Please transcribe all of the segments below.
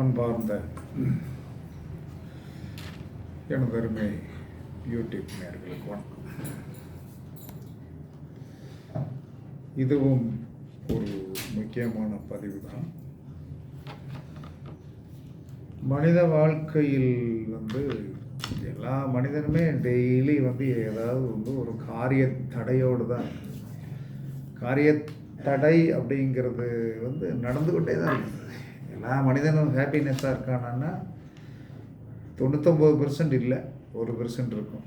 அன்பார்ந்த எனதருமை யூடியூப் நேர்களுக்கு வணக்கம். இதுவும் ஒரு முக்கியமான பதிவு தான். மனித வாழ்க்கையில் வந்து எல்லா மனிதனுமே டெய்லி வந்து ஏதாவது வந்து ஒரு காரிய தடையோடு தான் காரிய தடை அப்படிங்கிறது வந்து நடந்துக்கிட்டே தான் இருக்குது. எல்லா மனிதனும் ஹாப்பினஸ்ஸாக இருக்கானான்னா தொண்ணூத்தொம்பது பெர்சன்ட் இல்லை ஒரு பெர்சன்ட் இருக்கும்.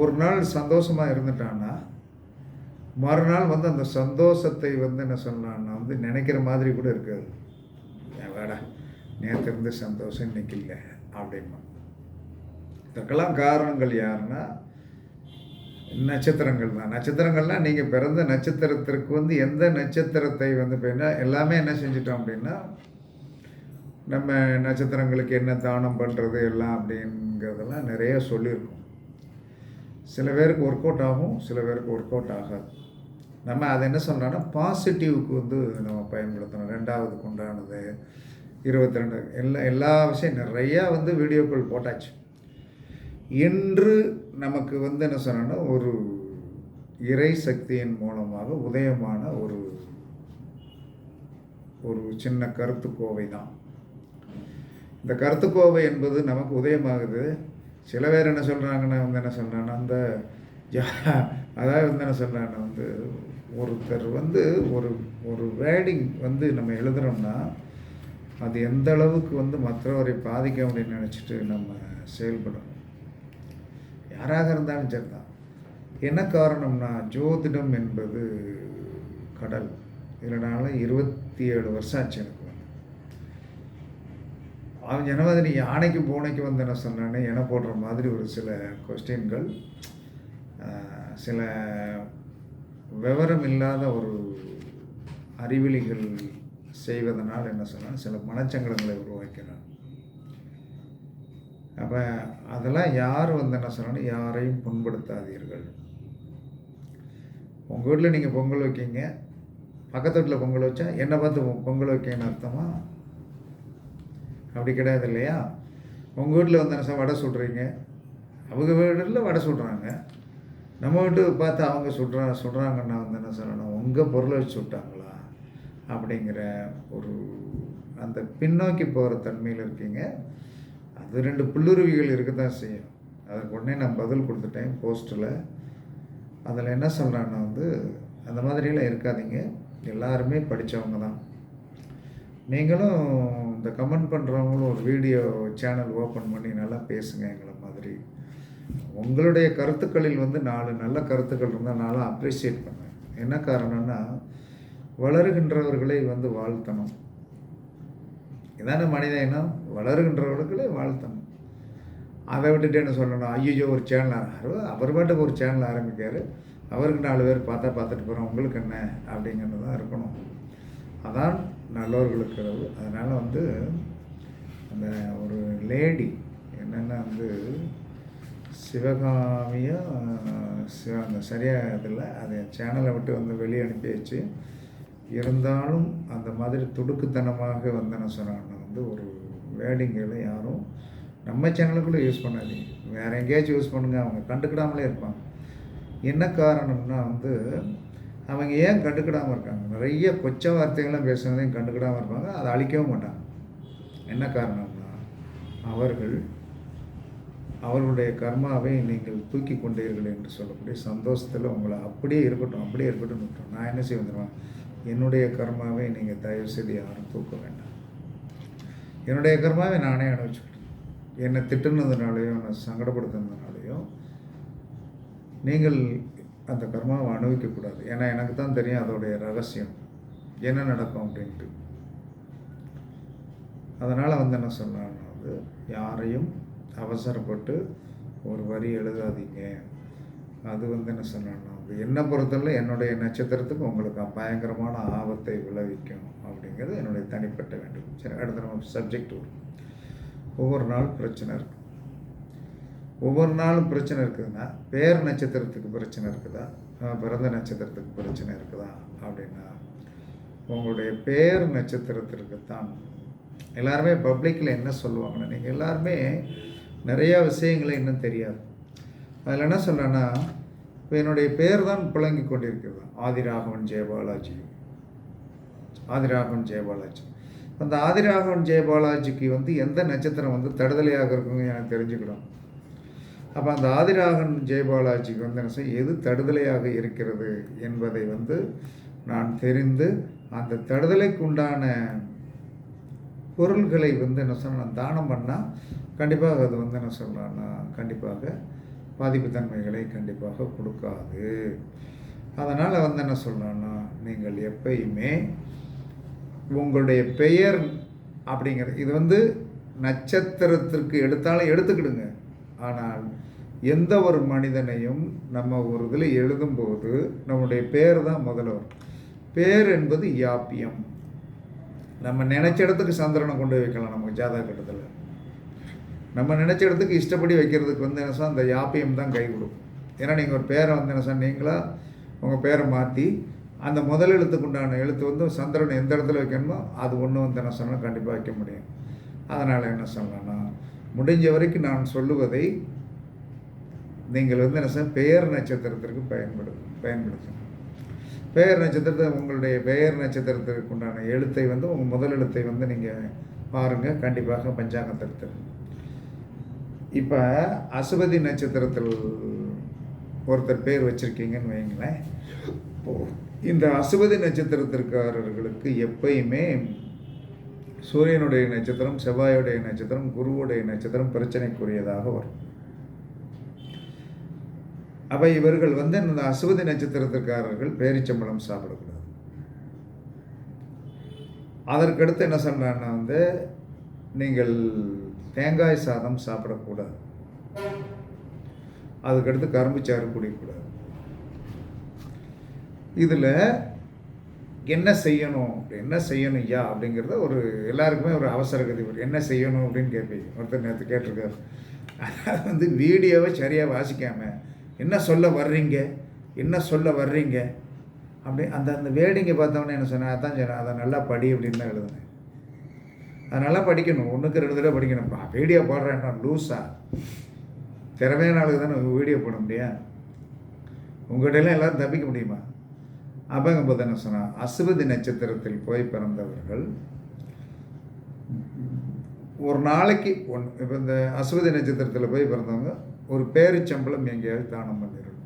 ஒரு நாள் சந்தோஷமாக இருந்துட்டான்னா மறுநாள் வந்து அந்த சந்தோஷத்தை வந்து என்ன சொன்னான்னா வந்து நினைக்கிற மாதிரி கூட இருக்காது. ஏன் வேடா நேற்று இருந்து சந்தோஷம் இன்னைக்கு இல்லை அப்படிமா இதற்கெல்லாம் காரணங்கள் யாருன்னா நட்சத்திரங்கள் தான் நட்சத்திரங்கள்லாம் நீங்கள் பிறந்த நட்சத்திரத்திற்கு வந்து எந்த நட்சத்திரத்தை வந்து போயின்னா எல்லாமே என்ன செஞ்சிட்டோம் அப்படின்னா நம்ம நட்சத்திரங்களுக்கு என்ன தானம் பண்ணுறது எல்லாம் அப்படிங்கிறதெல்லாம் நிறைய சொல்லியிருக்கோம். சில பேருக்கு ஒர்க் அவுட் ஆகும் சில பேருக்கு ஒர்க் அவுட் ஆகாது. நம்ம அதை என்ன சொல்கிறோன்னா பாசிட்டிவ்க்கு வந்து நம்ம பயன்படுத்தணும். ரெண்டாவதுக்கு உண்டானது இருபத்தி ரெண்டு எல்லா எல்லா விஷயம் நிறையா வந்து வீடியோக்கள் போட்டாச்சு. இன்று நமக்கு வந்து என்ன சொன்னோன்னா ஒரு இறை சக்தியின் மூலமாக உதயமான ஒரு ஒரு சின்ன கருத்துக்கோவை தான். இந்த கருத்துக்கோவை என்பது நமக்கு உதயமாகுது. சில பேர் என்ன சொல்கிறாங்கன்னா வந்து என்ன சொல்கிறாங்கன்னா அந்த அதாவது வந்து என்ன சொல்கிறாங்கன்னா வந்து ஒருத்தர் வந்து ஒரு ஒரு வேடிங் வந்து நம்ம எழுதுகிறோம்னா அது எந்த அளவுக்கு வந்து மற்றவரை பாதிக்க அப்படின்னு நினச்சிட்டு நம்ம செயல்படணும். யாராக இருந்தாலும் சரிதான். என்ன காரணம்னா ஜோதிடம் என்பது கடல். இதனால் இருபத்தி ஏழு வருஷம் ஆச்சு எனக்கு வந்து. அவன் என்ன நீ யானைக்கு பூனைக்கு வந்து என்ன சொன்னானே என போடுற மாதிரி ஒரு சில கொஸ்டின்கள் சில விவரம் இல்லாத ஒரு அறிவிலிகள் செய்வதனால் என்ன சொன்னால் சில மனச்சங்கடங்களை உருவாக்கிறான் அப்போ அதெல்லாம் யார் வந்து என்ன சொல்லணும் யாரையும் புண்படுத்தாதீர்கள். உங்கள் வீட்டில் நீங்கள் பொங்கல் வைக்கீங்க. பக்கத்து வீட்டில் பொங்கல் வச்சா என்னை பார்த்து பொங்கல் வைக்கன்னு அர்த்தமா? அப்படி கிடையாது இல்லையா? உங்கள் வீட்டில் வந்து என்ன வடை சுடுறீங்க. அவங்க வீட்டில் வடை சுடுறாங்க. நம்ம வீட்டு பார்த்து அவங்க சுடுறா சுடுறாங்கன்னா வந்து என்ன சொல்லணும் உங்கள் பொருளை வச்சு சுட்டாங்களா? அப்படிங்கிற ஒரு அந்த பின்னோக்கி போகிற தன்மையில் இருக்கீங்க. அது ரெண்டு புல்லுருவிகள் இருக்க தான் செய்யும். அதுக்கு உடனே நான் பதில் கொடுத்துட்டேன் போஸ்ட்டில் அதில் என்ன சொல்கிறேன்னா வந்து அந்த மாதிரியெல்லாம் இருக்காதீங்க. எல்லாருமே படித்தவங்க தான். நீங்களும் இந்த கமெண்ட் பண்ணுறவங்களும் ஒரு வீடியோ சேனல் ஓப்பன் பண்ணி நல்லா பேசுங்க எங்களை மாதிரி. உங்களுடைய கருத்துக்களில் வந்து நாலு நல்ல கருத்துக்கள் இருந்தால் நானும் அப்ரிஷியேட் பண்ணேன் என்ன காரணம்னா வளருகின்றவர்களை வந்து வாழ்த்தணும். இதான மனித இனம்? வளருகின்றவர்களை வாழ்த்தணும். அதை விட்டுட்டு என்ன சொல்லணும்? ஐயோ ஒரு சேனல் அவர் பாட்டுக்கு ஒரு சேனல் ஆரம்பிக்காரு. அவருக்கு நாலு பேர் பார்த்தா பார்த்துட்டு போகிறோம் உங்களுக்கு என்ன? அப்படிங்கிறது தான் இருக்கணும். அதான் நல்லவர்களுக்கு அளவு. அதனால் வந்து அந்த ஒரு லேடி என்னென்னா வந்து சிவகாமியும் சிவ அந்த சரியாக இதில் அதை சேனலை விட்டு வந்து வெளியே அனுப்பி வச்சு இருந்தாலும் அந்த மாதிரி துடுக்குத்தனமாக வந்து என்ன சொன்னாங்கன்னா வந்து ஒரு வேடிங்களை யாரும் நம்ம சேனலுக்குள்ளே யூஸ் பண்ணாதீங்க. வேறு எங்கேயாச்சும் யூஸ் பண்ணுங்க. அவங்க கண்டுக்கிடாமலே இருப்பாங்க. என்ன காரணம்னா வந்து அவங்க ஏன் கண்டுக்கிடாமல் இருக்காங்க? நிறைய கொச்ச வார்த்தைகள்லாம் பேசுனதையும் கண்டுக்கிடாமல் இருப்பாங்க. அதை அழிக்கவும் மாட்டாங்க. என்ன காரணம்னா அவர்கள் அவர்களுடைய கர்மாவை நீங்கள் தூக்கி கொண்டீர்கள் என்று சொல்லக்கூடிய சந்தோஷத்தில் உங்களை அப்படியே இருக்கட்டும் அப்படியே இருக்கட்டும் நான் என்ன செய்ய வந்துடுவேன் என்னுடைய கர்மாவை நீங்கள் தயவு செய்து யாரும் தூக்க வேண்டாம். என்னுடைய கர்மாவை நானே அனுபவிச்சுக்கிட்டேன். என்னை திட்டுனதுனாலையோ என்னை சங்கடப்படுத்துனதுனாலையோ நீங்கள் அந்த கர்மாவை அனுபவிக்கக்கூடாது ஏன்னா எனக்கு தான் தெரியும் அதோடைய ரகசியம். என்ன நடக்கும் அப்படின்ட்டு. அதனால் வந்து என்ன சொன்னான்னா வந்து யாரையும் அவசரப்பட்டு ஒரு வரி எழுதாதீங்க. அது வந்து என்ன சொன்னான்னா என்னை பொறுத்தவரை என்னுடைய நட்சத்திரத்துக்கு உங்களுக்கு பயங்கரமான ஆபத்தை விளைவிக்கும் அப்படிங்கிறது என்னுடைய தனிப்பட்ட வேண்டும் சரி அடுத்த நம்ம சப்ஜெக்ட் வரும் ஒவ்வொரு நாள் பிரச்சனை இருக்கு. ஒவ்வொரு நாளும் பிரச்சனை இருக்குதுன்னா பேர் நட்சத்திரத்துக்கு பிரச்சனை இருக்குதா? பிறந்த நட்சத்திரத்துக்கு பிரச்சனை இருக்குதா? அப்படின்னா உங்களுடைய பேர் நட்சத்திரத்திற்குத்தான் எல்லாருமே பப்ளிக்கில் என்ன சொல்லுவாங்கன்னா நீங்கள் எல்லாருமே நிறையா விஷயங்களை இன்னும் தெரியாது. அதில் என்ன சொல்கிறேன்னா இப்போ என்னுடைய பெயர் தான் புழங்கி கொண்டிருக்கிறது. ஆதிராகவன் ஜெயபாலாஜி. ஆதிராகவன் ஜெயபாலாஜி. அந்த ஆதிராகவன் ஜெயபாலாஜிக்கு வந்து எந்த நட்சத்திரம் வந்து தடுதலையாக இருக்குங்க எனக்கு தெரிஞ்சுக்கணும். அப்போ அந்த ஆதிராகன் ஜெயபாலாஜிக்கு வந்து என்ன செய்ய எது தடுதலையாக இருக்கிறது என்பதை வந்து நான் தெரிந்து அந்த தடுதலைக்கு உண்டான பொருள்களை வந்து என்ன சொன்னால் நான் தானம் பண்ணால் கண்டிப்பாக அது வந்து என்ன சொல்கிறேன்னா கண்டிப்பாக பாதிப்பு தன்மைகளை கண்டிப்பாக கொடுக்காது. அதனால் வந்து என்ன சொல்கிறேன்னா நீங்கள் எப்பயுமே உங்களுடைய பெயர் அப்படிங்கிற இது வந்து நட்சத்திரத்திற்கு எடுத்தாலும் எடுத்துக்கிடுங்க. ஆனால் எந்த ஒரு மனிதனையும் நம்ம ஒரு இதில் எழுதும்போது நம்முடைய பேர் தான் முதல்ல வரும். பேர் என்பது யாப்பியம். நம்ம நினச்ச இடத்துக்கு சந்திரனை கொண்டு வைக்கலாம் நமக்கு ஜாதக கட்டத்தில். நம்ம நினச்ச இடத்துக்கு இஷ்டப்படி வைக்கிறதுக்கு வந்து என்ன சார் அந்த யாப்பியம் தான் கை கொடுக்கும். ஏன்னா நீங்கள் ஒரு பேரை வந்து என்ன சார் நீங்களா உங்கள் பேரை மாற்றி அந்த முதல் எழுத்துக்கு உண்டான எழுத்து வந்து சந்திரன் எந்த இடத்துல வைக்கணுமோ அது ஒன்று வந்து என்ன சொன்னால் கண்டிப்பாக வைக்க முடியும். அதனால் என்ன சொல்லணும்னா முடிஞ்ச வரைக்கும் நான் சொல்லுவதை நீங்கள் வந்து என்ன சார் பெயர் நட்சத்திரத்திற்கு பயன்படு பயன்படுத்தணும் பெயர் நட்சத்திரத்தை உங்களுடைய பெயர் நட்சத்திரத்திற்கு உண்டான எழுத்தை வந்து உங்கள் முதல் எழுத்தை வந்து நீங்கள் பாருங்கள் கண்டிப்பாக பஞ்சாங்கத்திற்கு இப்போ அசுபதி நட்சத்திரத்தில் ஒருத்தர் பேர் வச்சுருக்கீங்கன்னு வைங்களேன் இந்த அசுபதி நட்சத்திரத்திற்காரர்களுக்கு எப்பயுமே சூரியனுடைய நட்சத்திரம் செவ்வாயுடைய நட்சத்திரம் குருவுடைய நட்சத்திரம் பிரச்சனைக்குரியதாக வரும். அப்போ இவர்கள் வந்து இந்த அசுவதி நட்சத்திரத்திற்காரர்கள் பேரிச்சம்பழம் சாப்பிடக்கூடாது. அதற்கடுத்து என்ன சொல்கிறாங்கன்னா வந்து நீங்கள் தேங்காய் சாதம் சாப்பிடக்கூடாது. அதுக்கடுத்து கரும்புச்சாறு குடிக்கக்கூடாது. இதில் என்ன செய்யணும் என்ன செய்யணும் ஐயா அப்படிங்கிறத ஒரு எல்லாருக்குமே ஒரு அவசர கதி என்ன செய்யணும் அப்படின்னு கேட்பீங்க ஒருத்தர் நேற்று கேட்டிருக்காரு. அதாவது வந்து வீடியோவை சரியாக வாசிக்காமல் என்ன சொல்ல வர்றீங்க என்ன சொல்ல வர்றீங்க அப்படி அந்த அந்த வேடிங்கை பார்த்தவொடனே என்ன சொன்னேன் அதான் சொன்னேன் அதை நல்லா படி அப்படின்னு தான் எழுதுனேன். அதனால படிக்கணும். ஒன்றுக்கு ரெண்டு தடவை படிக்கணும். வீடியோ போடுறேன்டா லூஸா திறமையான ஆளுக்கு தானே வீடியோ போட முடியும்? உங்கள்கிட்ட எல்லாம் எல்லாரும் தப்பிக்க முடியுமா? அபங்கம்போது என்ன சொன்னால் அசுவதி நட்சத்திரத்தில் போய் பிறந்தவர்கள் ஒரு நாளைக்கு ஒன் இப்போ இந்த அசுவதி நட்சத்திரத்தில் போய் பிறந்தவங்க ஒரு பேரிச்சம்பளம் எங்கேயாவது தானம் பண்ணிடணும்.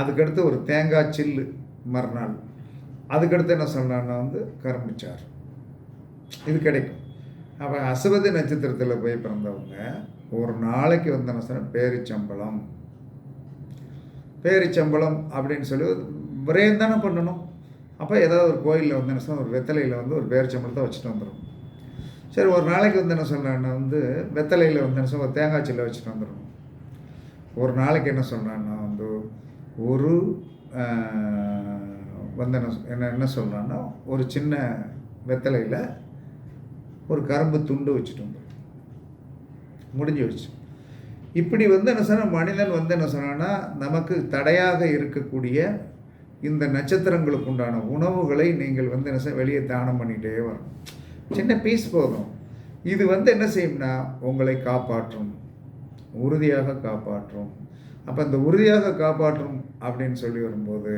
அதுக்கடுத்து ஒரு தேங்காய் சில்லு மறுநாள். அதுக்கடுத்து என்ன சொன்னான்னா வந்து கரும்புச்சாறு. இது கிடைக்கும். அப்போ அசுவதி நட்சத்திரத்தில் போய் பிறந்தவங்க ஒரு நாளைக்கு வந்த சொன்னால் பேரிச்சம்பளம் பேரிச்சம்பளம் அப்படின்னு சொல்லி விரயம் தானே பண்ணணும். அப்போ ஏதாவது ஒரு கோயிலில் வந்து என்ன சொன்னால் ஒரு வெத்தலையில் வந்து ஒரு பேரிச்சம்பளத்தை வச்சுட்டு வந்துடும் சரி ஒரு நாளைக்கு வந்து என்ன சொல்கிறான்னா வந்து வெத்தலையில் வந்து என்ன சொல்ல ஒரு தேங்காய் சில்லை வச்சுட்டு வந்துடணும் ஒரு நாளைக்கு என்ன சொல்கிறான்னா வந்து ஒரு வந்து என்ன சொ- என்ன என்ன சொல்கிறான்னா ஒரு சின்ன வெத்தலையில் ஒரு கரும்பு துண்டு வச்சுட்டு முடிஞ்சு வச்சு இப்படி வந்து என்ன சொன்னால் மனிதன் வந்து என்ன சொன்னான்னா நமக்கு தடையாக இருக்கக்கூடிய இந்த நட்சத்திரங்களுக்கு உண்டான உணவுகளை நீங்கள் வந்து என்ன செய்ய வெளியே தானம் பண்ணிகிட்டே வரணும். சின்ன பீஸ் போதும். இது வந்து என்ன செய்யும்னா உங்களை காப்பாற்றும். உறுதியாக காப்பாற்றும். அப்போ இந்த உறுதியாக காப்பாற்றும் அப்படின்னு சொல்லி வரும்போது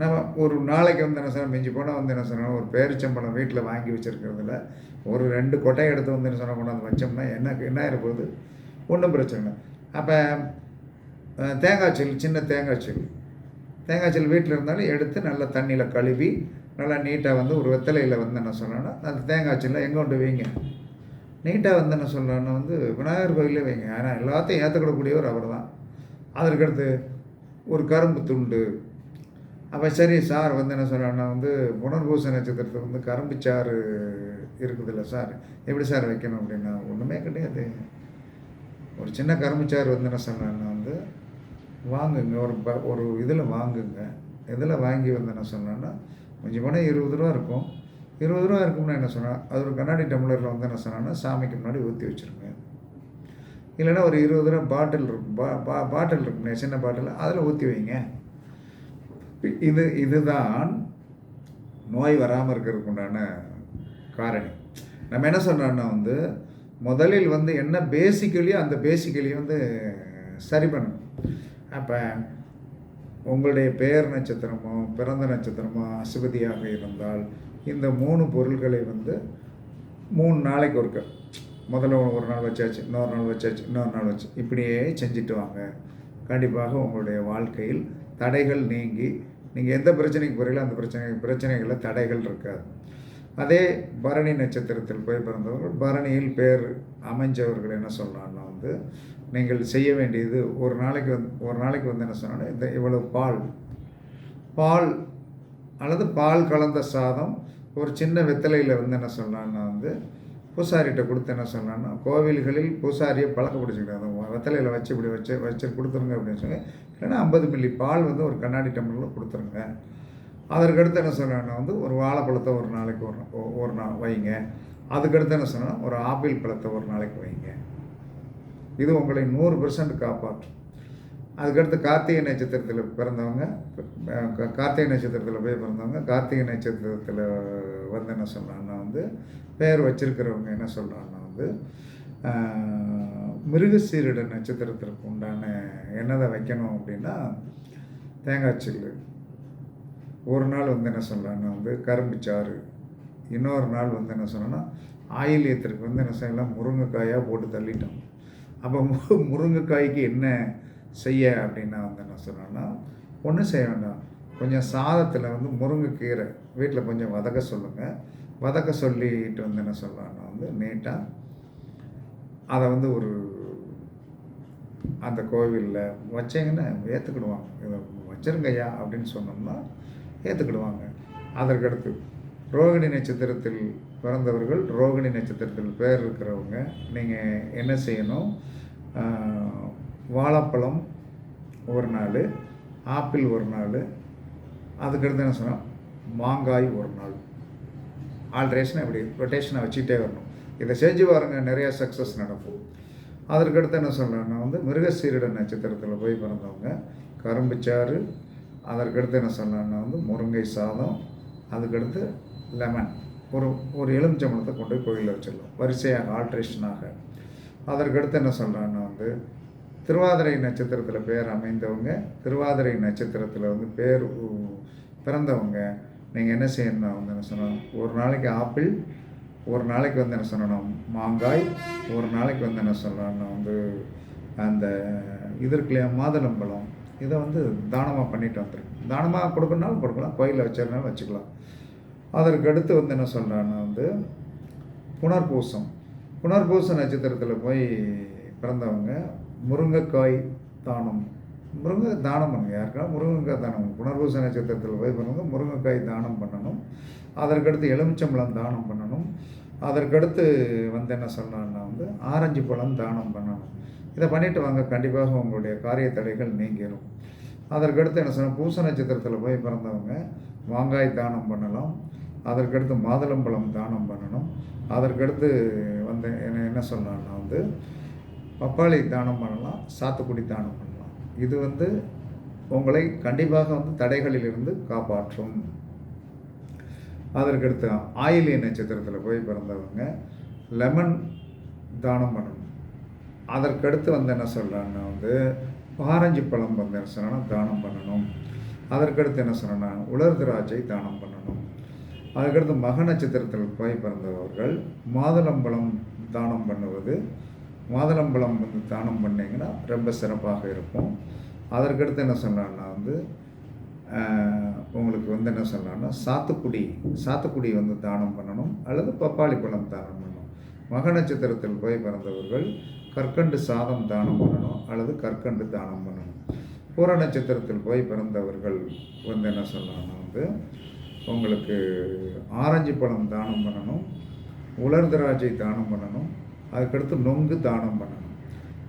நம்ம ஒரு நாளைக்கு வந்து என்ன சொன்னால் மிஞ்சி போனால் வந்து என்ன சொன்னால் ஒரு பேரிச்சம்பழம் வீட்டில் வாங்கி வச்சுருக்கிறதுல ஒரு ரெண்டு கொட்டை எடுத்து வந்து என்ன சொன்னால் கொண்டாந்து வச்சோம்னா என்ன என்ன ஆயிருப்போகுது ஒன்றும் பிரச்சனை இல்லை. அப்போ தேங்காய் சில் சின்ன தேங்காய் சில். தேங்காய் சில் வீட்டில் இருந்தாலும் எடுத்து நல்லா தண்ணியில் கழுவி நல்லா நீட்டாக வந்து ஒரு வெத்தலையில் வந்து என்ன சொன்னோன்னா அந்த தேங்காய் சில்லை எங்கே கொண்டு வைங்க? நீட்டாக வந்து என்ன சொல்கிறோன்னா வந்து விநாயகர் கோயிலே வைங்க. ஆனால் எல்லாத்தையும் ஏற்றுக்கிடக்கூடியவர் அவர் தான் அதற்கடுத்து ஒரு கரும்பு துண்டு அப்போ சரி சார் வந்து என்ன சொல்கிறாங்கன்னா வந்து புனர்பூச நட்சத்திரத்தில் வந்து கரும்பு சாறு இருக்குதுல்ல சார் எப்படி சார் வைக்கணும் அப்படின்னா ஒன்றுமே கிடையாது. ஒரு சின்ன கரும்பு சாறு வந்து என்ன சொன்னான்னா வந்து வாங்குங்க ஒரு ப ஒரு இதில் வாங்குங்க. இதில் வாங்கி வந்து என்ன சொன்னேன்னா கொஞ்சம் போனால் இருபது ரூபா இருக்கும். இருபது ரூபா இருக்கும்னா என்ன சொன்னால் அது ஒரு கண்ணாடி டம்ளரில் வந்து என்ன சொன்னான்னா சாமிக்கு முன்னாடி ஊற்றி வச்சுருங்க. இல்லைன்னா ஒரு இருபது ரூபா பாட்டில் இருக்கும் பா பா பாட்டில் இருக்குங்க சின்ன பாட்டில் அதில் ஊற்றி வைங்க. இது இதுதான் நோய் வராமல் இருக்கிறதுக்கு உண்டான காரணி. நம்ம என்ன சொல்கிறோன்னா வந்து முதலில் வந்து என்ன பேசிக்கலியோ அந்த பேசிக்கலி வந்து சரி பண்ணணும். அப்போ உங்களுடைய பெயர் நட்சத்திரமோ பிறந்த நட்சத்திரமோ அசுபதியாக இருந்தால் இந்த மூணு பொருள்களை வந்து மூணு நாளைக்கு ஒருக்க. முதல்ல ஒரு நாள் வச்சாச்சு இன்னொரு நாள் வச்சாச்சு இன்னொரு நாள் வச்சு. இப்படியே செஞ்சுட்டு வாங்க. கண்டிப்பாக உங்களுடைய வாழ்க்கையில் தடைகள் நீங்கி நீங்கள் எந்த பிரச்சனைக்கு போகிறீங்களோ அந்த பிரச்சனை பிரச்சனைகளில் தடைகள் இருக்காது. அதே பரணி நட்சத்திரத்தில் போய் பிறந்தவர்கள் பரணியில் பேர் அமைஞ்சவர்கள் என்ன சொல்லலாம்னா வந்து நீங்கள் செய்ய வேண்டியது ஒரு நாளைக்கு வந்து ஒரு நாளைக்கு வந்து என்ன சொன்னாலும் இந்த இவ்வளவு பால் பால் அல்லது பால் கலந்த சாதம் ஒரு சின்ன வெத்தலையில் வந்து என்ன சொல்லலாம்னா வந்து பூசாரிகிட்ட கொடுத்து என்ன சொன்னேன்னா கோவில்களில் பூசாரியை பழக்கப்படுத்திக்கிட்டாங்க வெத்தலையில் வச்சு இப்படி வச்சு வச்சு கொடுத்துருங்க அப்படின்னு சொல்லி இல்லைன்னா ஐம்பது மில்லி பால் வந்து ஒரு கண்ணாடி டம்ளரில் கொடுத்துருங்க. அதற்கடுத்து என்ன சொன்னான்னா வந்து ஒரு வாழைப்பழத்தை ஒரு நாளைக்கு ஒரு ஒரு நாள் வைங்க. அதுக்கடுத்து என்ன சொன்னால் ஒரு ஆப்பிள் பழத்தை ஒரு நாளைக்கு வைங்க. இது உங்களை நூறு பெர்சன்ட் காப்பாற்றும். அதுக்கடுத்து கார்த்திகை நட்சத்திரத்தில் பிறந்தவங்க கார்த்திகை நட்சத்திரத்தில் போய் பிறந்தவங்க கார்த்திகை நட்சத்திரத்தில் வந்து என்ன சொல்கிறாங்கன்னா வந்து பெயர் வச்சிருக்கிறவங்க என்ன சொல்கிறாங்கன்னா வந்து மிருகசீரிட நட்சத்திரத்திற்கு உண்டான என்னதை வைக்கணும் அப்படின்னா தேங்காய் சில்லு. ஒரு நாள் வந்து என்ன சொல்கிறாங்கன்னா வந்து கரும்பு சாறு. இன்னொரு நாள் வந்து என்ன சொன்னோன்னா ஆயிலியத்திற்கு வந்து என்ன செய்யலாம் முருங்கைக்காயாக போட்டு தள்ளிட்டோம். அப்போ முருங்கைக்காய்க்கு என்ன செய்ய அப்படின்னா வந்து என்ன சொல்லணும்னா ஒன்றும் செய்ய வேண்டாம். கொஞ்சம் சாதத்தில் வந்து முருங்கைக்கீரை வீட்டில் கொஞ்சம் வதக்க சொல்லுங்கள் வதக்க சொல்லிட்டு வந்து என்ன சொல்லலாம்னா வந்து நீட்டாக அதை வந்து ஒரு அந்த கோவிலில் வச்சிங்கன்னா ஏற்றுக்கிடுவாங்க இதை வச்சுருங்கய்யா அப்படின்னு சொன்னோம்னா ஏற்றுக்கிடுவாங்க அதற்கடுத்து ரோகிணி நட்சத்திரத்தில் பிறந்தவர்கள் ரோகிணி நட்சத்திரத்தில் பேர் இருக்கிறவங்க நீங்கள் என்ன செய்யணும்? வாழைப்பழம் ஒரு நாள் ஆப்பிள் ஒரு நாள் அதுக்கடுத்து என்ன சொன்னால் மாங்காய் ஒரு நாள். ஆல்ட்ரேஷனை இப்படி ரொட்டேஷனை வச்சுக்கிட்டே வரணும். இதை செஞ்சு பாருங்கள் நிறையா சக்ஸஸ் நடக்கும். அதற்கடுத்து என்ன சொல்கிறேன்னா வந்து மிருகசீரிட நட்சத்திரத்தில் போய் பிறந்தவங்க. கரும்புச்சாறு அதற்கடுத்து என்ன சொல்லலாம்னா வந்து முருங்கை சாதம் அதுக்கடுத்து லெமன் ஒரு ஒரு எலுமிச்சம்பழத்தை கொண்டு போய் கோயிலில் வச்சிடலாம். வரிசையாக ஆல்ட்ரேஷனாக அதற்கடுத்து என்ன சொல்கிறான்னா வந்து திருவாதிரை நட்சத்திரத்தில் பேர் அமைந்தவங்க திருவாதிரை நட்சத்திரத்தில் வந்து பேர் பிறந்தவங்க. நீங்கள் என்ன செய்யணும் வந்து என்ன சொன்னோம் ஒரு நாளைக்கு ஆப்பிள் ஒரு நாளைக்கு வந்து என்ன சொல்லணும்? மாங்காய் ஒரு நாளைக்கு வந்து என்ன சொல்லணும்னா வந்து அந்த இது இருக்கு மாதுளம்பழம் இதை வந்து தானமாக பண்ணிட்டு வந்துருக்கு தானமாக கொடுக்கணுனாலும் கொடுக்கலாம். கோயிலில் வச்சிருந்தாலும் வச்சுக்கலாம். அதற்கு அடுத்து வந்து என்ன சொல்கிறான்னா வந்து புனர்பூசம். புனர்பூச நட்சத்திரத்தில் போய் பிறந்தவங்க முருங்கைக்காய் தானம். முருங்கை தானம் பண்ணுங்கள் யாருக்கா முருங்கைக்காய் தானம். புனர்பூச நட்சத்திரத்தில் போய் பிறந்தவங்க முருங்கைக்காய் தானம் பண்ணணும். அதற்கடுத்து எலுமிச்சம்பழம் தானம் பண்ணணும். அதற்கடுத்து வந்து என்ன சொல்லலாம்னா வந்து ஆரஞ்சு பழம் தானம் பண்ணணும். இதை பண்ணிவிட்டு வாங்க. கண்டிப்பாக உங்களுடைய காரிய தடைகள் நீங்கிடும் அதற்கடுத்து என்ன சொன்னால் பூச நட்சத்திரத்தில் போய் பிறந்தவங்க மாங்காய் தானம் பண்ணலாம். அதற்கடுத்து மாதுளம்பழம் தானம் பண்ணணும். அதற்கடுத்து வந்து என்ன என்ன சொல்லலாம்னா வந்து பப்பாளி தானம் பண்ணலாம் சாத்துக்குடி தானம் பண்ணலாம். இது வந்து உங்களை கண்டிப்பாக வந்து தடைகளிலிருந்து காப்பாற்றும். அதற்கடுத்து ஆயிலிய நட்சத்திரத்தில் போய் பிறந்தவங்க லெமன் தானம் பண்ணணும். அதற்கடுத்து வந்து என்ன சொல்கிறான்னா வந்து ஆரஞ்சு பழம் வந்து என்ன சொன்னா தானம் பண்ணணும். அதற்கடுத்து என்ன சொன்னா உலர் திராட்சை தானம் பண்ணணும். அதுக்கடுத்து மக நட்சத்திரத்தில் போய் பிறந்தவர்கள் மாதுளம்பழம் தானம் பண்ணுவது மாதுளம்பழம் வந்து தானம் பண்ணிங்கன்னா ரொம்ப சிறப்பாக இருக்கும். அதற்கடுத்து என்ன சொன்னான்னா வந்து உங்களுக்கு வந்து என்ன சொல்லலாம்னா சாத்துக்குடி சாத்துக்குடி வந்து தானம் பண்ணணும் அல்லது பப்பாளி பழம் தானம் பண்ணணும். மக நட்சத்திரத்தில் போய் பிறந்தவர்கள் கற்கண்டு சாதம் தானம் பண்ணணும் அல்லது கற்கண்டு தானம் பண்ணணும். பூர நட்சத்திரத்தில் போய் பிறந்தவர்கள் வந்து என்ன சொல்லலாம்னா வந்து உங்களுக்கு ஆரஞ்சு பழம் தானம் பண்ணணும் உலர் திராட்சை தானம் பண்ணணும் அதுக்கடுத்து நொங்கு தானம் பண்ணணும்.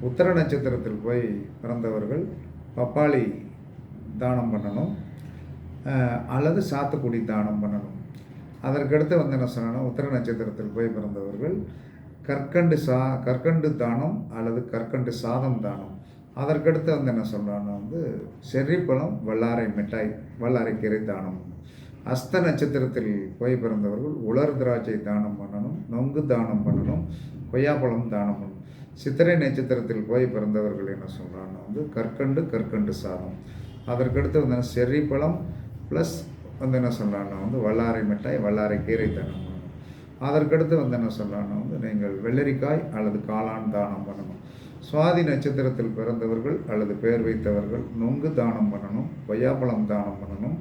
உத்தர நட்சத்திரத்தில் போய் பிறந்தவர்கள் பப்பாளி தானம் பண்ணணும். அல்லது சாத்துக்குடி தானம் பண்ணணும். அதற்கடுத்து வந்து என்ன சொன்னால் உத்தர நட்சத்திரத்தில் போய் பிறந்தவர்கள் கற்கண்டு சா கற்கண்டு தானம் அல்லது கற்கண்டு சாதம் தானம். அதற்கடுத்து வந்து என்ன சொல்கிறான்னா வந்து செர்ரிப்பழம் வல்லாரை மிட்டாய் வல்லாரை கீரை தானம். அஸ்த நட்சத்திரத்தில் போய் பிறந்தவர்கள் உலர் திராட்சை தானம் பண்ணணும் நொங்கு தானம் பண்ணணும். கொய்யாப்பழம் தானம் பண்ணும். சித்திரை நட்சத்திரத்தில் போய் பிறந்தவர்கள் என்ன சொல்கிறாங்கன்னா வந்து கற்கண்டு கற்கண்டு சாதம். அதற்கடுத்து வந்து செர்ரி பழம் ப்ளஸ் வந்து என்ன சொல்கிறாங்கன்னா வந்து வல்லாரை மிட்டாய் வல்லாரை கீரை தானம் பண்ணணும் அதற்கடுத்து வந்து என்ன சொல்கிறாங்கன்னா வந்து நீங்கள் வெள்ளரிக்காய் அல்லது காளான் தானம் பண்ணணும். சுவாதி நட்சத்திரத்தில் பிறந்தவர்கள் அல்லது பெயர் வைத்தவர்கள் நொங்கு தானம் பண்ணணும் கொய்யாப்பழம் தானம் பண்ணணும்.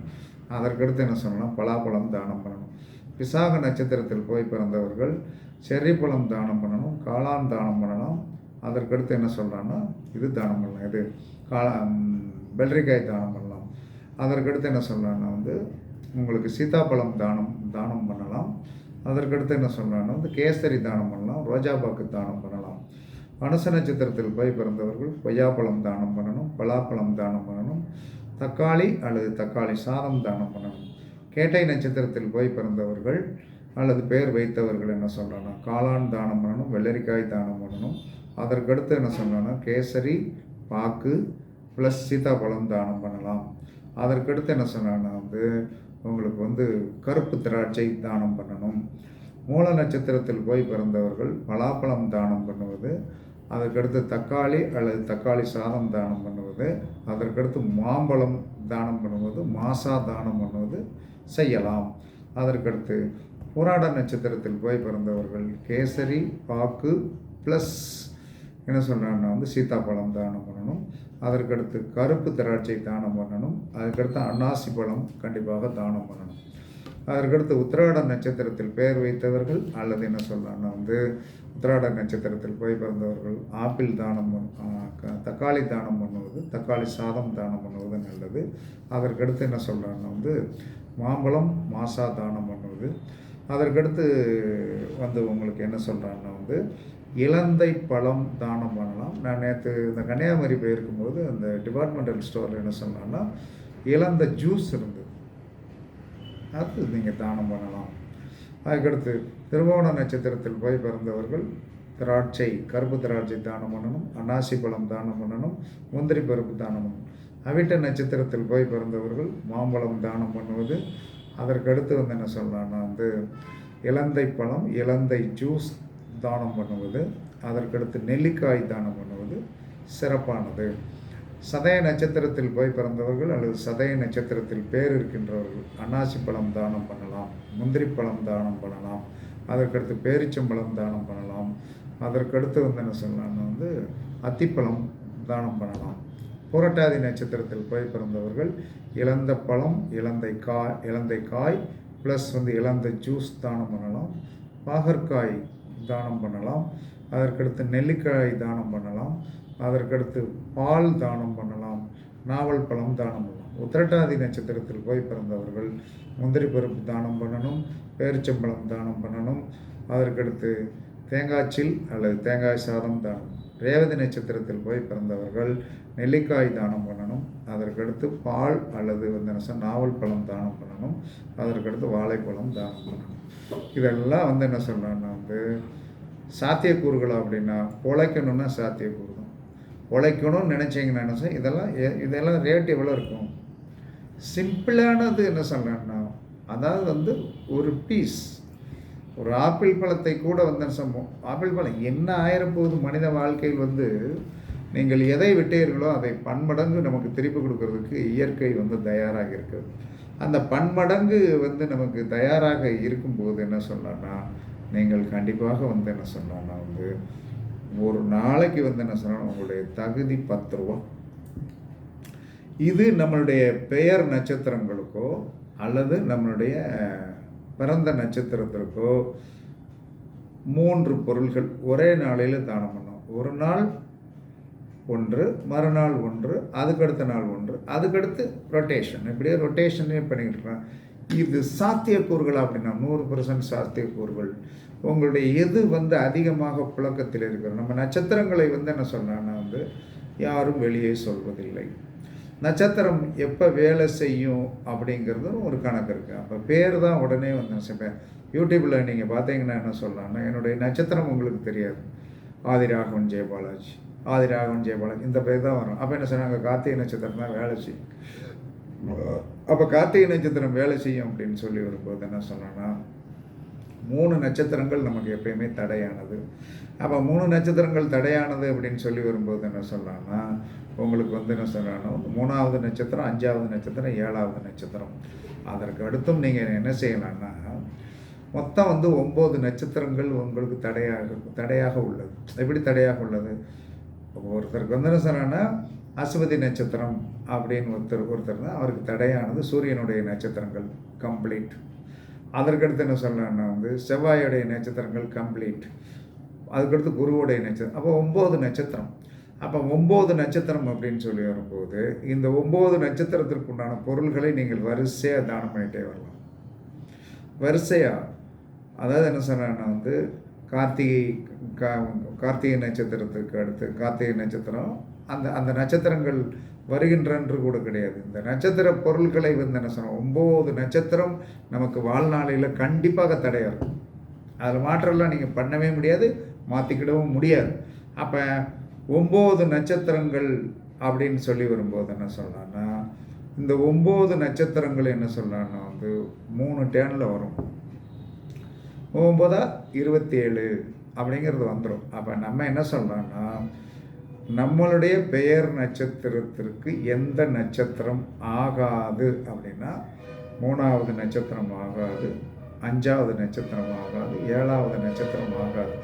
அதற்கடுத்து என்ன சொல்லணும் பலாப்பழம் தானம் பண்ணணும். விசாக நட்சத்திரத்தில் போய் பிறந்தவர்கள் செர்ரி பழம் தானம் பண்ணணும் காளான் தானம் பண்ணணும். அதற்கடுத்து என்ன சொல்கிறான்னா இது தானம் பண்ணலாம். இது காளா வெள்ளரிக்காய் தானம் பண்ணலாம். அதற்கடுத்து என்ன சொல்கிறான்னா வந்து உங்களுக்கு சீதாப்பழம் தானம் தானம் பண்ணலாம். அதற்கடுத்து என்ன சொல்கிறான்னா வந்து கேசரி தானம் பண்ணலாம் ரோஜாபாக்கு தானம் பண்ணலாம். மனுஷ நட்சத்திரத்தில் போய் பிறந்தவர்கள் கொய்யாப்பழம் தானம் பண்ணணும் பலாப்பழம் தானம் பண்ணணும் தக்காளி அல்லது தக்காளி சாதம் தானம் பண்ணணும். கேட்டை நட்சத்திரத்தில் போய் பிறந்தவர்கள் அல்லது பெயர் வைத்தவர்கள் என்ன சொல்கிறாங்கன்னா காளான் தானம் பண்ணணும் வெள்ளரிக்காய் தானம் பண்ணணும். அதற்கடுத்து என்ன சொல்கிறாங்கன்னா கேசரி பாக்கு ப்ளஸ் சீதாப்பழம் தானம் பண்ணலாம். அதற்கடுத்து என்ன சொன்னாங்கன்னா வந்து உங்களுக்கு வந்து கருப்பு திராட்சை தானம் பண்ணணும். மூல நட்சத்திரத்தில் போய் பிறந்தவர்கள் பலாப்பழம் தானம் பண்ணுவது அதற்கடுத்து தக்காளி அல்லது தக்காளி சாதம் தானம் பண்ணுவது அதற்கடுத்து மாம்பழம் தானம் பண்ணுவது மாசா தானம் பண்ணுவது செய்யலாம். அதற்கடுத்து போராட நட்சத்திரத்தில் போய் பிறந்தவர்கள் கேசரி பாக்கு ப்ளஸ் என்ன சொல்கிறாங்கன்னா வந்து சீத்தாப்பழம் தானம் பண்ணணும். அதற்கடுத்து கருப்பு திராட்சை தானம் பண்ணணும். அதுக்கடுத்து அன்னாசி பழம் கண்டிப்பாக தானம் பண்ணணும். அதற்கடுத்து உத்திராட நட்சத்திரத்தில் பெயர் வைத்தவர்கள் அல்லது என்ன சொல்லலாம்னா வந்து உத்திராட நட்சத்திரத்தில் போய் பிறந்தவர்கள் ஆப்பிள் தானம் தக்காளி தானம் பண்ணுவது தக்காளி சாதம் தானம் பண்ணுவது நல்லது. அதற்கடுத்து என்ன சொல்கிறாங்கன்னா வந்து மாம்பழம் மாசா தானம் பண்ணுவது. அதற்கடுத்து வந்து உங்களுக்கு என்ன சொல்கிறாங்கன்னா வந்து இலந்தை பழம் தானம் பண்ணலாம். நான் நேற்று இந்த கன்னியாகுமரி போயிருக்கும்போது அந்த டிபார்ட்மெண்டல் ஸ்டோரில் என்ன சொன்னான்னா இலந்த ஜூஸ் இருந்தது. அது நீங்கள் தானம் பண்ணலாம். அதுக்கடுத்து திருவோண நட்சத்திரத்தில் போய் பிறந்தவர்கள் திராட்சை கருப்பு திராட்சை தானம் பண்ணணும் அன்னாசி பழம் தானம் பண்ணணும் முந்திரி பருப்பு தானம் பண்ணணும். அவிட்ட நட்சத்திரத்தில் போய் பிறந்தவர்கள் மாம்பழம் தானம் பண்ணுவது அதற்கடுத்து வந்து என்ன சொல்லலாம்னா வந்து இலந்தை பழம் இலந்தை ஜூஸ் தானம் பண்ணுவது அதற்கடுத்து நெல்லிக்காய் தானம் பண்ணுவது சிறப்பானது. சதய நட்சத்திரத்தில் போய் பிறந்தவர்கள் அல்லது சதய நட்சத்திரத்தில் பேர் இருக்கின்றவர்கள் அன்னாசி பழம் தானம் பண்ணலாம் முந்திரி பழம் தானம் பண்ணலாம் அதற்கடுத்து பேரிச்சம்பழம் தானம் பண்ணலாம் அதற்கடுத்து வந்து என்ன சொல்லலாம்னா வந்து அத்திப்பழம் தானம் பண்ணலாம். புரட்டாதி நட்சத்திரத்தில் போய் பிறந்தவர்கள் இழந்த பழம் இலந்தை காய் இலந்தை காய் ப்ளஸ் வந்து இழந்த ஜூஸ் தானம் பண்ணலாம். பாகற்காய் தானம் பண்ணலாம். அதற்கடுத்து நெல்லிக்காய் தானம் பண்ணலாம். அதற்கடுத்து பால் தானம் பண்ணலாம். நாவல் பழம் தானம் பண்ணலாம். உத்திரட்டாதி நட்சத்திரத்தில் போய் பிறந்தவர்கள் முந்திரி பருப்பு தானம் பண்ணணும் பேரிச்சம்பழம் தானம் பண்ணணும். அதற்கடுத்து தேங்காய்ச்சில் அல்லது தேங்காய் சாதம் தானம். ரேவதி நட்சத்திரத்தில் போய் பிறந்தவர்கள் நெல்லிக்காய் தானம் பண்ணணும் அதற்கடுத்து பால் அல்லது வந்து நாவல் பழம் தானம் பண்ணணும் அதற்கடுத்து வாழைப்பழம் தானம் பண்ணணும். இதெல்லாம் வந்து என்ன சொல்கிறேன்னா வந்து சாத்தியக்கூறுகள் அப்படின்னா உழைக்கணும்னா சாத்தியக்கூறு தான். உழைக்கணும்னு நினச்சிங்கன்னா என்ன சார் இதெல்லாம் இதெல்லாம் ரேட் எவ்வளோ இருக்கும்? சிம்பிளானது என்ன சொல்கிறேன்னா அதாவது வந்து ஒரு பீஸ் ஒரு ஆப்பிள் பழத்தை கூட வந்து சம்பவம். ஆப்பிள் பழம் என்ன ஆயிரப்போகுது மனித வாழ்க்கையில் வந்து நீங்கள் எதை விட்டீர்களோ அதை பன்மடங்கு நமக்கு திருப்பி கொடுக்கறதுக்கு இயற்கை வந்து தயாராக இருக்கிறது. அந்த பன்மடங்கு வந்து நமக்கு தயாராக இருக்கும்போது என்ன சொன்னோன்னா நீங்கள் கண்டிப்பாக வந்து என்ன சொன்னோம்னா வந்து ஒரு நாளைக்கு வந்து என்ன சொல்லணும் உங்களுடைய தகுதி பத்து ரூபா. இது நம்மளுடைய பெயர் நட்சத்திரங்களுக்கோ அல்லது நம்மளுடைய பிறந்த நட்சத்திரத்திற்கோ மூன்று பொருள்கள் ஒரே நாளையில் தானம் பண்ணோம். ஒரு நாள் ஒன்று மறுநாள் ஒன்று அதுக்கடுத்த நாள் ஒன்று அதுக்கடுத்து ரொட்டேஷன் இப்படியே ரொட்டேஷனே பண்ணிக்கிட்டு இருக்கிறான் இது சாத்தியக்கூறுகள் அப்படின்னா நூறு பர்சன்ட் சாத்தியக்கூறுகள். உங்களுடைய எது வந்து அதிகமாக புழக்கத்தில் இருக்கிற நம்ம நட்சத்திரங்களை வந்து என்ன சொன்னான்னா வந்து யாரும் வெளியே சொல்வதில்லை. நட்சத்திரம் எப்போ வேலை செய்யும் அப்படிங்கிறதும் ஒரு கணக்கு இருக்குது அப்போ பேர் தான் உடனே வந்து சொல்கிறேன் யூடியூப்பில் நீங்கள் பார்த்தீங்கன்னா என்ன சொல்லலாம்னா என்னுடைய நட்சத்திரம் உங்களுக்கு தெரியாது. ஆதிராகவன் ஜெயபாலாஜி ஆதிராகவன் ஜெயபாலாஜி இந்த பேர் தான் வரும். அப்போ என்ன சொன்னாங்க? கார்த்திகை நட்சத்திரம் தான் வேலை செய்யும் அப்போ கார்த்திகை நட்சத்திரம் வேலை செய்யும் அப்படின்னு சொல்லி வரும்போது என்ன சொன்னோன்னா மூணு நட்சத்திரங்கள் நமக்கு எப்பயுமே தடையானது. அப்போ மூணு நட்சத்திரங்கள் தடையானது அப்படின்னு சொல்லி வரும்போது என்ன சொல்லலாம்னா உங்களுக்கு வந்து என்ன சொல்லணும் மூணாவது நட்சத்திரம் அஞ்சாவது நட்சத்திரம் ஏழாவது நட்சத்திரம். அதற்கு அடுத்தும் நீங்கள் என்ன செய்யலாம்னா மொத்தம் வந்து ஒம்பது நட்சத்திரங்கள் உங்களுக்கு தடையாக தடையாக உள்ளது. எப்படி தடையாக உள்ளது? ஒருத்தருக்கு வந்து என்ன சொன்னா அஸ்வதி நட்சத்திரம் அப்படின்னு ஒருத்தர் ஒருத்தர் தான் அவருக்கு தடையானது. சூரியனுடைய நட்சத்திரங்கள் கம்ப்ளீட் அதற்கடுத்து என்ன சொல்லலாம்னா வந்து செவ்வாயுடைய நட்சத்திரங்கள் கம்ப்ளீட் அதுக்கடுத்து குருவுடைய நட்சத்திரம். அப்போ ஒம்பது நட்சத்திரம். அப்போ ஒம்பது நட்சத்திரம் அப்படின்னு சொல்லி வரும்போது இந்த ஒம்பது நட்சத்திரத்திற்கு உண்டான பொருள்களை நீங்கள் வரிசையாக தானம் பண்ணிகிட்டே வரலாம். வரிசையாக அதாவது என்ன சொன்னா வந்து கார்த்திகை கா கார்த்திகை நட்சத்திரத்துக்கு அடுத்து கார்த்திகை நட்சத்திரம் அந்த அந்த நட்சத்திரங்கள் வருகின்றன்று கூட கிடையாது. இந்த நட்சத்திர பொருட்களை வந்து என்ன சொன்னோம்? ஒம்பது நட்சத்திரம் நமக்கு வாழ்நாளையில் கண்டிப்பாக தடையாகும். அதில் மாற்றம்லாம் நீங்கள் பண்ணவே முடியாது மாற்றிக்கிடவும் முடியாது. அப்போ ஒம்பது நட்சத்திரங்கள் அப்படின்னு சொல்லி வரும்போது என்ன சொல்லலாம்னா இந்த ஒம்பது நட்சத்திரங்கள் என்ன சொல்லலாம்னா வந்து மூணு டேனில் வரும். ஒம்பதா இருபத்தி ஏழு அப்படிங்கிறது வந்துடும் அப்போ நம்ம என்ன சொல்கிறோன்னா நம்மளுடைய பெயர் நட்சத்திரத்திற்கு எந்த நட்சத்திரம் ஆகாது அப்படின்னா மூணாவது நட்சத்திரம் ஆகாது அஞ்சாவது நட்சத்திரம் ஆகாது ஏழாவது நட்சத்திரம் ஆகாது.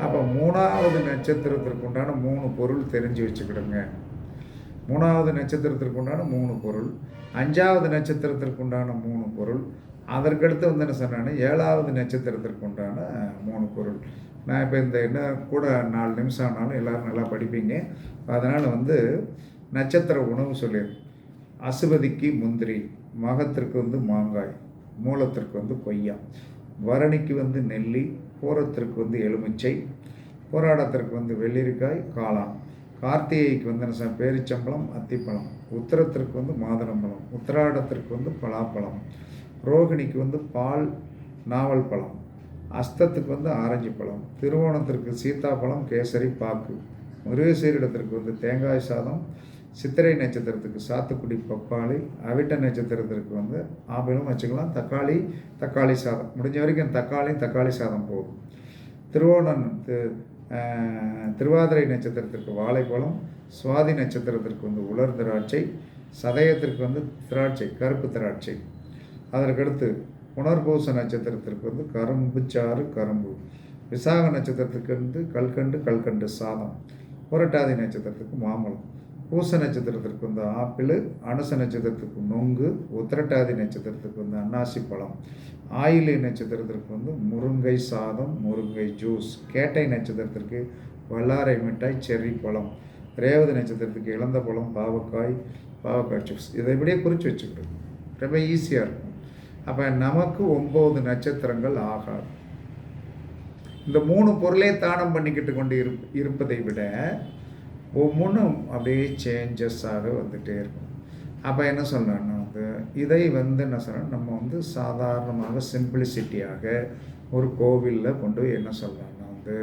அப்போ மூணாவது நட்சத்திரத்திற்கு உண்டான மூணு பொருள் தெரிஞ்சு வச்சுக்கிடுங்க. மூணாவது நட்சத்திரத்திற்கு உண்டான மூணு பொருள் அஞ்சாவது நட்சத்திரத்திற்கு உண்டான மூணு பொருள் அதற்கடுத்து வந்து என்ன சொன்னான்னு ஏழாவது நட்சத்திரத்திற்கு உண்டான மூணு பொருள். நான் இப்போ இந்த என்ன கூட நாலு நிமிஷம் ஆனாலும் எல்லோரும் நல்லா படிப்பீங்க. அதனால் வந்து நட்சத்திர உணவு சொல்லியிருக்கேன் அசுபதிக்கு முந்திரி மகத்திற்கு வந்து மாங்காய் மூலத்திற்கு வந்து கொய்யா வரணிக்கு வந்து நெல்லி பூரத்திற்கு வந்து எலுமிச்சை போராடத்திற்கு வந்து வெள்ளரிக்காய் காளான் கார்த்திகைக்கு வந்து என்ன பேரிச்சம்பழம் அத்திப்பழம் உத்திரத்திற்கு வந்து மாதுளம்பழம் உத்திராடத்திற்கு வந்து பலாப்பழம் ரோகிணிக்கு வந்து பால் நாவல் பழம் அஸ்தத்துக்கு வந்து ஆரஞ்சு பழம் திருவோணத்திற்கு சீத்தாப்பழம் கேசரி பாக்கு. முருகசீரிடத்திற்கு வந்து தேங்காய் சாதம் சித்திரை நட்சத்திரத்துக்கு சாத்துக்குடி பப்பாளி அவிட்ட நட்சத்திரத்திற்கு வந்து ஆப்பிளும் வச்சுக்கலாம். தக்காளி தக்காளி சாதம். முடிஞ்ச வரைக்கும் தக்காளியும் தக்காளி சாதம் போகும் திருவோணம் திருவாதிரை நட்சத்திரத்திற்கு வாழைப்பழம் சுவாதி நட்சத்திரத்திற்கு வந்து உலர் திராட்சை சதயத்திற்கு வந்து திராட்சை கருப்பு திராட்சை. அதற்கடுத்து புனர்பூச நட்சத்திரத்திற்கு வந்து கரும்பு சாறு கரும்பு. விசாக நட்சத்திரத்துக்கு வந்து கல்கண்டு கல்கண்டு சாதம். புரட்டாதி நட்சத்திரத்துக்கு மாம்பழம். பூச நட்சத்திரத்திற்கு வந்து ஆப்பிள் அனுச நட்சத்திரத்துக்கு நொங்கு உத்திரட்டாதி நட்சத்திரத்துக்கு வந்து அன்னாசி பழம். ஆயிலை நட்சத்திரத்திற்கு வந்து முருங்கை சாதம் முருங்கை ஜூஸ். கேட்டை நட்சத்திரத்திற்கு வல்லாரை மிட்டாய் செர்ரி பழம். ரேவதி நட்சத்திரத்துக்கு இளந்த பழம் பாவக்காய் பாவக்காய் ஜூஸ் இதை இப்படியே குறித்து வச்சுக்கிட்டு ரொம்ப ஈஸியாக இருக்கும். அப்போ நமக்கு ஒம்பது நட்சத்திரங்கள் ஆகாது. இந்த மூணு பொருளே தானம் பண்ணிக்கிட்டு கொண்டு இருப் இருப்பதை விட ஒவ்வொன்றும் அப்படியே சேஞ்சஸாக வந்துகிட்டே இருக்கும். அப்போ என்ன சொல்லணும்னா வந்து இதை வந்து என்ன சொல்கிறோம் நம்ம வந்து சாதாரணமாக சிம்பிளிசிட்டியாக ஒரு கோவிலில் கொண்டு போய் என்ன சொல்லலாம்னா வந்து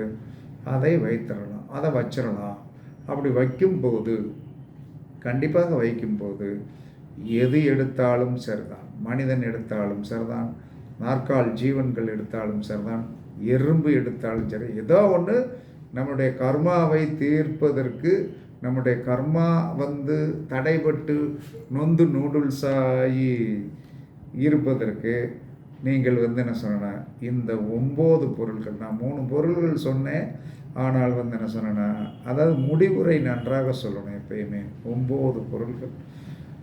அதை வைத்திடலாம் அதை வச்சிடலாம். அப்படி வைக்கும்போது கண்டிப்பாக வைக்கும்போது எது எடுத்தாலும் சரிதான். மனிதன் எடுத்தாலும் சரிதான் நாற்கால் ஜீவன்கள் எடுத்தாலும் சரிதான் எறும்பு எடுத்தாலும் சரி. ஏதோ ஒன்று நம்முடைய கர்மாவை தீர்ப்பதற்கு நம்முடைய கர்மா வந்து தடைபட்டு நொந்து நூடுல்ஸ் ஆகி இருப்பதற்கு நீங்கள் வந்து என்ன சொன்ன இந்த ஒம்பது பொருள்கள் நான் மூணு பொருள்கள் சொன்னேன் ஆனால் வந்து என்ன சொன்னேன்னா அதாவது முடிவுரை நன்றாக சொல்லணும் எப்பயுமே. ஒம்பது பொருள்கள்.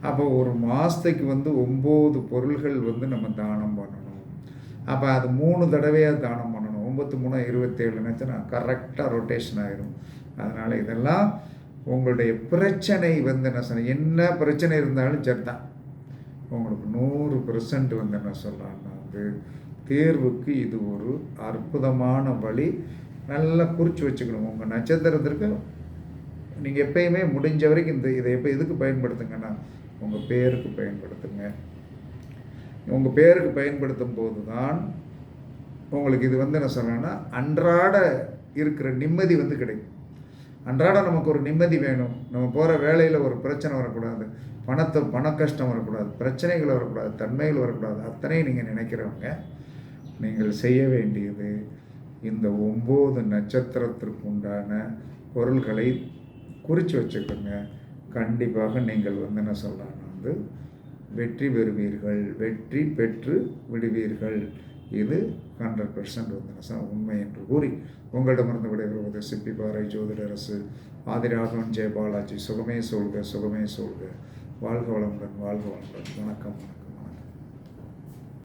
அப்போ ஒரு மாதத்துக்கு வந்து ஒம்பது பொருள்கள் வந்து நம்ம தானம் பண்ணணும். அப்போ அது மூணு தடவையாக தானம் பண்ணணும். ஒம்பத்து மூணு இருபத்தேழு நினச்சுன்னா கரெக்டாக ரொட்டேஷன் ஆகிடும் அதனால் இதெல்லாம் உங்களுடைய பிரச்சனை வந்து என்ன சொன்ன என்ன பிரச்சனை இருந்தாலும் சரி தான் உங்களுக்கு நூறு பெர்சன்ட் வந்து என்ன சொல்கிறாங்கன்னா வந்து தேர்வுக்கு இது ஒரு அற்புதமான வழி. நல்லா குறித்து வச்சுக்கணும். உங்கள் நட்சத்திரத்திற்கு நீங்கள் எப்பயுமே முடிஞ்ச வரைக்கும் இந்த இதை எப்போ எதுக்கு பயன்படுத்துங்கன்னா உங்கள் பேருக்கு பயன்படுத்துங்க. உங்கள் பேருக்கு பயன்படுத்தும் போது தான் உங்களுக்கு இது வந்து என்ன சொல்லணும்னா அன்றாட இருக்கிற நிம்மதி வந்து கிடைக்கும். அன்றாடம் நமக்கு ஒரு நிம்மதி வேணும். நம்ம போகிற வேலையில் ஒரு பிரச்சனை வரக்கூடாது. பணத்தை பண கஷ்டம் வரக்கூடாது. பிரச்சனைகள் வரக்கூடாது. தன்மைகள் வரக்கூடாது. அத்தனையும் நீங்கள் நினைக்கிறவங்க நீங்கள் செய்ய வேண்டியது இந்த ஒம்பது நட்சத்திரத்திற்கு உண்டான பொருள்களை குறித்து வச்சுக்கோங்க. கண்டிப்பாக நீங்கள் வந்து என்ன சொல்கிறாங்க வந்து வெற்றி பெறுவீர்கள் வெற்றி பெற்று விடுவீர்கள். இது ஹண்ட்ரட் பர்சன்ட் வந்து உண்மை என்று கூறி உங்களிடமிருந்து விடைபெறுவது சிப்பி பாறை ஜோதிடரசு ஆதிராகவன் ஜெயபாலாஜி சுகமே சொல்க சுகமே சொல்க. வாழ்க வளமுடன் வாழ்க வளமுடன். வணக்கம் வணக்கம்.